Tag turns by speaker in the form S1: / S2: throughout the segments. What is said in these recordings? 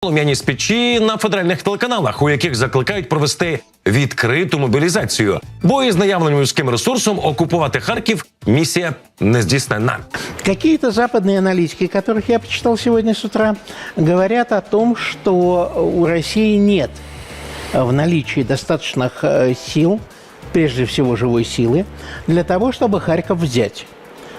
S1: Полум'яні спічі на федеральних телеканалах, у яких закликають провести відкриту мобілізацію. Бо із наявним людським ресурсом окупувати Харків місія не здійснена.
S2: Какие-то западные аналитики, которых я почитал сегодня с утра, говорят о том, что у России нет в наличии достаточных э, сил, прежде всего живой силы, для того, чтобы Харьков взять.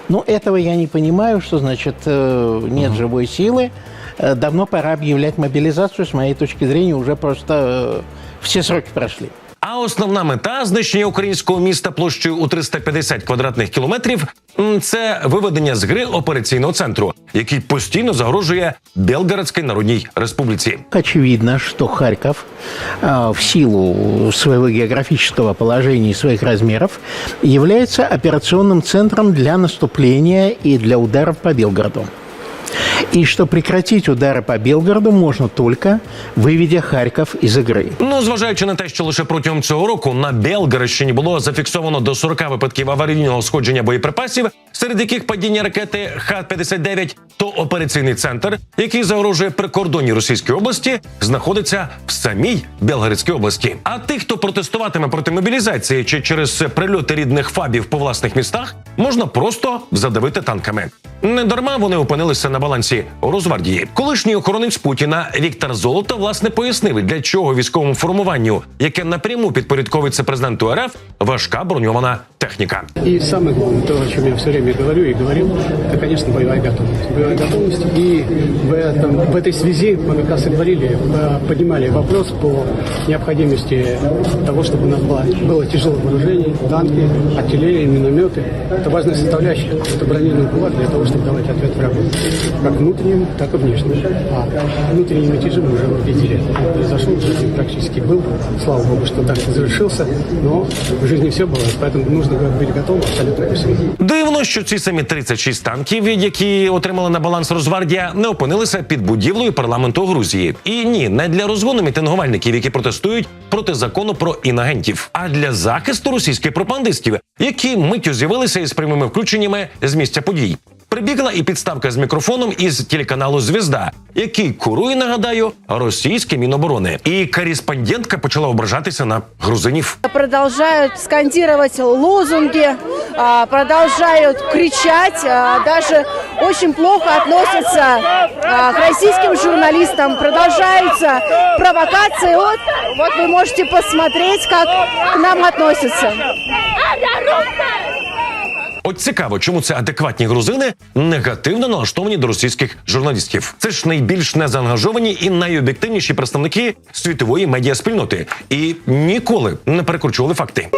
S2: Ну, этого я не понимаю, что значит э, нет живой силы. Э, Давно пора объявлять мобилизацию, с моей точки зрения, уже просто э, все сроки прошли.
S1: А основна мета знищення українського міста площею у 350 квадратних кілометрів м, це виведення з гри операційного центру, який постійно загрожує Белгородській Народній Республіці.
S2: Очевидно, что Харьков э, в силу своего географического положения и своих размеров является операционным центром для наступления и для ударов по Белгороду. И что прекратить удары по Белгороду можно только выведя Харьков из игры.
S1: Ну, зважаючи на те, що лише протягом цього року на Белгородщині було зафіксовано до 40 випадків аварійного сходження боєприпасів, серед яких падіння ракети Х-59, то операційний центр, який загрожує прикордонній Російській області, знаходиться в самій Белгородській області. А тих, хто протестуватиме проти мобілізації чи через прильоти рідних фабів по власних містах, можна просто задавити танками. Недарма вони опинилися на балансі Росгвардії. Колишній охоронець Путіна Віктор Золото власне пояснив, для чого військовому формуванню, яке напряму підпорядковується президенту РФ, важка броньована техніка.
S3: И самое главное, то, о чем я все время говорю и говорил, это, конечно, боевая готовность. Боевая готовность. И в, этом, в этой связи мы как раз и говорили, э, поднимали вопрос по необходимости того, чтобы у нас было, было тяжелое вооружение, танки, артиллерия, минометы. Это важная составляющая. Это бронированный кулак для того, чтобы давать ответ врагу. Как внутренним, так и внешним. А внутренние мятежи мы уже видели. Произошел, практически был. Слава Богу, что так завершился. Но в жизни все бывает, поэтому нужно ко всему.
S1: Дивно, що ці самі 36 танків, які отримали на баланс Росгвардія, не опинилися під будівлею парламенту Грузії. І ні, не для розгону мітингувальників, які протестують проти закону про інагентів, а для захисту російських пропагандистів, які миттю з'явилися із прямими включеннями з місця подій. Прибігла і підставка з мікрофоном із телеканалу Звізда, який курує, нагадаю, російське міноборони. І кореспондентка почала ображатися на грузинів.
S4: продолжают скандировать лозунги, кричать, а, даже очень плохо относятся к российским журналистам, продолжаются провокации. Вот, вот вы можете посмотреть, как к нам относятся.
S1: От цікаво, чому це адекватні грузини негативно налаштовані до російських журналістів. Це ж найбільш незаангажовані і найоб'єктивніші представники світової медіаспільноти і ніколи не перекручували факти.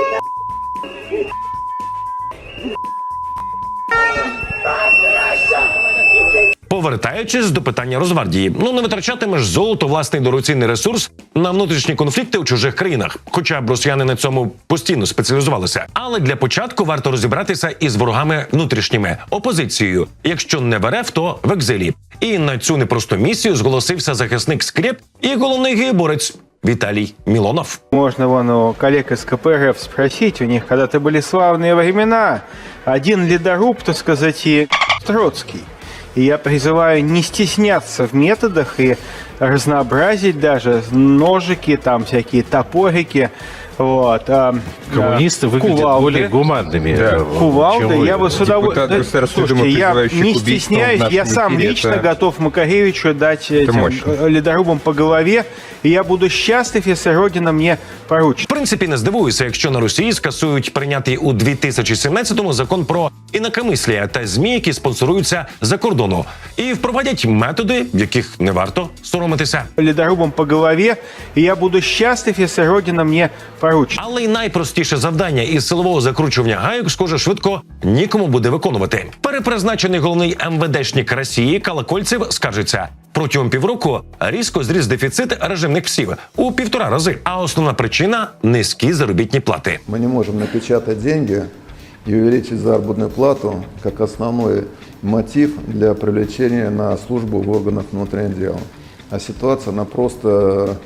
S1: Повертаючись до питання Росгвардії, ну не витрачатимеш золото власний дорогоцінний ресурс на внутрішні конфлікти у чужих країнах, хоча б росіяни на цьому постійно спеціалізувалися. Але для початку варто розібратися із ворогами внутрішніми опозицією, якщо не РФ, то в екзилі. І на цю непросту місію зголосився захисник скреп і головний геоборець Віталій Мілонов.
S5: Можно вон у из КПРФ спросить, у них когда-то были славные времена. Один ледоруб, так сказать, и Троцкий. И я призываю не стесняться в методах и разнообразить даже ножики, там всякие топорики. Вот. а,
S6: Коммунисты
S5: а,
S6: выглядят
S5: кувалды.
S6: более гуманными.
S5: Да,
S6: э,
S5: кувалды,
S6: чем вы.
S5: я бы с удовольствием...
S7: Депутат Государственной Думы,
S5: Слушайте, я
S7: призывающий
S5: не
S7: к убийству
S5: стесняюсь, я
S7: нашего
S5: сам
S7: эфире,
S5: лично
S7: это-
S5: готов Макаревичу дать этим
S7: мощно.
S5: э, ледорубам по голове, и я буду счастлив, если Родина мне поручит.
S1: В принципі, не здивуюся, якщо на Росії скасують прийнятий у 2017-му закон про інакомислія та змі, які спонсоруються за кордону, і впровадять методи, яких не варто соромитися.
S5: ледорубом по голове, и я буду счастлив, если Родина мне поручит.
S1: Але й найпростіше завдання із силового закручування гайок, схоже, швидко нікому буде виконувати. Перепризначений головний МВДшник Росії Калакольцев скаржиться. Протягом півроку різко зріс дефіцит режимних псів у півтора рази. А основна причина низькі заробітні плати.
S8: Мы не можем напечатать деньги и увеличить заработную плату как основной мотив для привлечения на службу в органах внутренних дел. А ситуация, она просто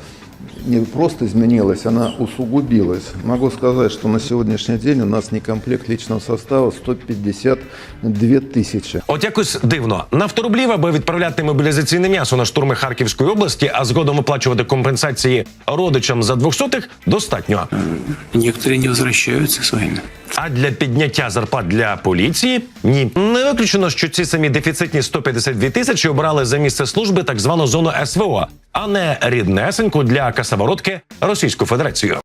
S8: не просто изменилась, она усугубилась. Могу сказать, что на сегодняшний день у нас некомплект личного состава 152 тысячи.
S1: От якось дивно. Нафторублів, аби відправляти мобілізаційне м'ясо на штурми Харківської області, а згодом виплачувати компенсації родичам за двохсотих, достатньо.
S6: Некоторые не возвращаются с войны.
S1: А для підняття зарплат для поліції ні. Не виключено, що ці самі дефіцитні 152 тисячі обрали за місце служби так звану зону СВО, а не ріднесеньку для касаворотки Російську Федерацію.